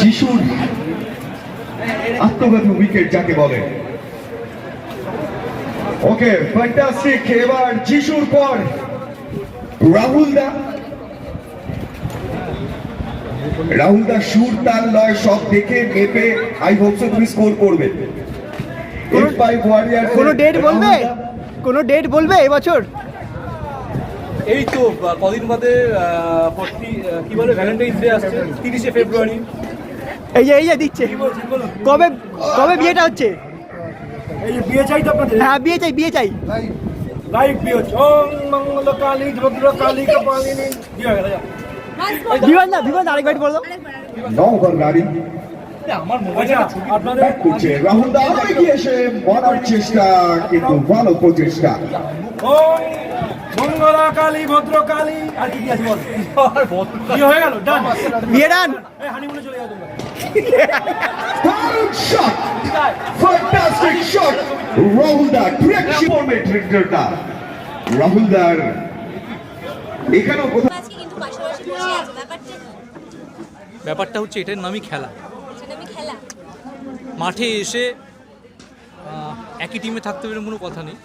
যিশুর আত্মঘাতী উইকেট যাকে বলে। ওকে ফ্যান্টাস্টিক এবার যিশুর পর রাহুল দা রাহুল দা সুর তাল লয় সব দেখে মেপে আই হোপ সো তুমি স্কোর করবে। ফাইভ ওয়ারিয়ার কোনো ডেট বলবে? কোনো ডেট বলবে এবছর? এই তো কদিন বাদে ফর্টি কি বলে ভ্যালেন্টাইন্স ডে আসছে তিরিশে ফেব্রুয়ারি এই যে এই যে দিচ্ছে। কবে কবে বিয়েটা হচ্ছে? এই যে বিয়ে চাই তো আপনাদের? হ্যাঁ বিয়ে চাই বিয়ে চাই। লাইভ বিয়ে হচ্ছে। ওম মঙ্গল কালী ভদ্র কালী কপালিনী। বিয়ে হয়ে গেল যা। বিমান না বিমান আরেকবার বলো নওভার গাড়ি আমার মোবাইলে আপনাদের করছে রাহুল দা এগিয়ে এসে মারার চেষ্টা কিন্তু ভালো প্রচেষ্টা। ওম মঙ্গলা কালী ভদ্র কালী আর কি কি আছে বল? বিয়ে হয়ে গেল? ডান বিয়ে ডান হানিমুনে চলে যাও তোমরা। দারুণ শট ফ্যান্টাস্টিক শট রাহুল দা ডিরেকশন ফরম্যাট রেক্টরটা রাহুল দার এখানেও আজকে কিন্তু পাশাপাশি বসে আছে ব্যাপারটা ব্যাপারটা হচ্ছে এটার নামই খেলা। খেলা। মাঠে এসে একই টিমে থাকতে পারে কোনো কথা নেই।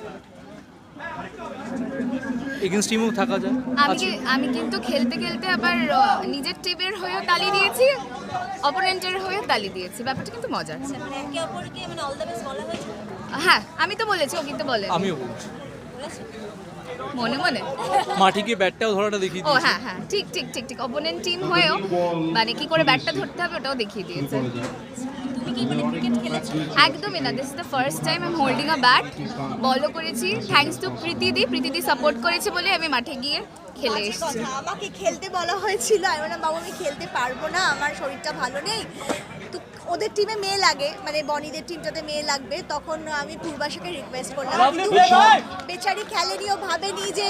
এগেনস্ট টিমেও থাকা যায়। আমি আছে। আমি কিন্তু খেলতে খেলতে আবার নিজের টিমের হয়েও তালি দিয়েছি অপোনেন্টের হয়েও তালি দিয়েছি। ব্যাপারটা কিন্তু মজার আচ্ছা মানে একে অপরকে মানে অল দ্য বেস্ট বলা হয়েছে? হ্যাঁ আমি তো বলেছি ও কিন্তু বলে। আমিও বলছি। মনে মনে। মাঠে গিয়ে ব্যাটটাও ধরাটা দেখিয়ে ও হ্যাঁ হ্যাঁ ঠিক ঠিক ঠিক ঠিক। অপোনেন্ট টিম হয়েও মানে কি করে ব্যাটটা ধরতে হবে ওটাও দেখিয়ে দিয়েছে। কি মানে ক্রিকেট খেলেছি একদমই না this is the first time I am holding a bat বলও করেছি থ্যাঙ্কস টু প্রীতিদি প্রীতিদি সাপোর্ট করেছে বলে আমি মাঠে গিয়ে খেলে বাজে এসেছি। আমাকে খেলতে বলা হয়েছিল। আমি বললাম বাবু আমি খেলতে পারব না আমার শরীরটা ভালো নেই। ওদের টিমে মেয়ে লাগে মানে বনিদের টিমটাতে মেয়ে লাগবে তখন আমি পূর্বাশাকে রিকোয়েস্ট করলাম। কিন্তু বেচারি খেলেনি ও ভাবেনি যে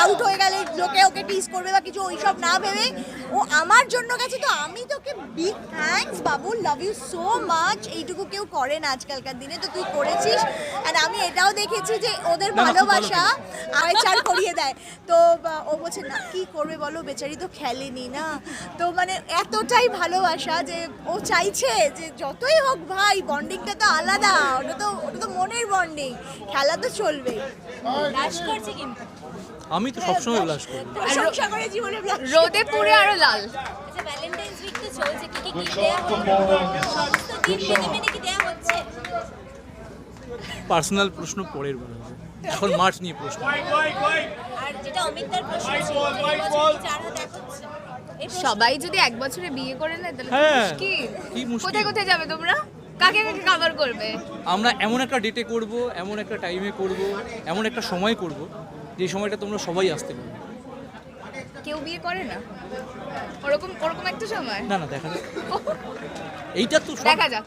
আউট হয়ে গেলে লোকে ওকে টিস করবে বা কিছু ওইসব না ভেবে। ও আমার জন্য গেছে তো আমি তোকে big thanks Babu love you so much এইটুকু কেউ করে না আজকালকার দিনে তো তুই করেছিস। আর আমি এটাও দেখেছি যে ওদের ভালোবাসা আয় চার করিয়ে দেয়। তো ও বলছে না কি করবে বলো? বেচারি তো খেলেনি না। তো মানে এতটাই ভালোবাসা যে ও চাইছে যে যতই হোক ভাই বন্ডিংটা তো আলাদা। ওটা তো ওটা তো মনের বন্ডিং খেলা তো চলবে। রাশ করছে কিন্তু। আমি তো সবসময় ব্লাস করি। প্রশংসা করে জীবনে রোদে পুড়ে আরও লাল। আচ্ছা ভ্যালেন্টাইন্স উইক তো চলছে। কি কি গিফট দেওয়া হলো? সমস্ত দিন মেনে মেনে কি পার্সোনাল প্রশ্ন পরের বলা হবে। এখন মার্চ নিয়ে প্রশ্ন। আর যেটা ছিল সবাই যদি এক বছরে বিয়ে করে নেয় তাহলে হ্যাঁ, কি মুশকিল? কোথায় কোথায় যাবে তোমরা? কাকে কাকে কভার করবে? আমরা এমন একটা ডেটে করব এমন একটা টাইমে করব এমন একটা সময় করব যে সময়টা তোমরা সবাই আসতে পারবে। কেউ বিয়ে করে না? ওরকম ওরকম একটা সময়? না না দেখা যাক। এইটা তো দেখা যাক।